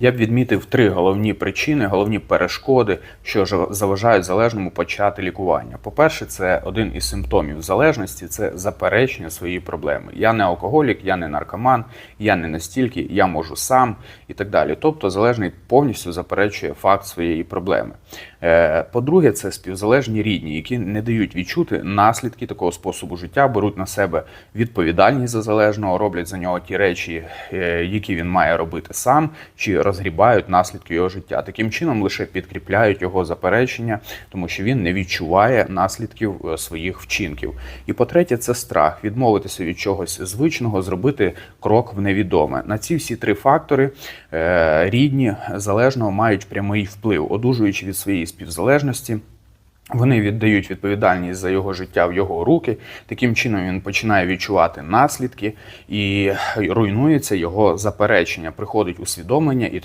Я б відмітив три головні причини, головні перешкоди, що заважають залежному почати лікування. По-перше, це один із симптомів залежності це заперечення своєї проблеми. Я не алкоголік, я не наркоман, я не настільки, я можу сам і так далі. Тобто залежний повністю заперечує факт своєї проблеми. Е, По-друге, це співзалежні рідні, які не дають відчути наслідки такого способу життя, беруть на себе відповідальність за залежного, роблять за нього ті речі, е, які він має робити сам, чи розгрібають наслідки його життя. Таким чином лише підкріпляють його заперечення, тому що він не відчуває наслідків е, своїх вчинків. І по-третє, це страх відмовитися від чогось звичного, зробити крок в невідоме. На ці всі три фактори е, рідні залежного мають прямий вплив, одужуючи від своєї співзалежності. Вони віддають відповідальність за його життя в його руки. Таким чином він починає відчувати наслідки і руйнується його заперечення. Приходить усвідомлення, і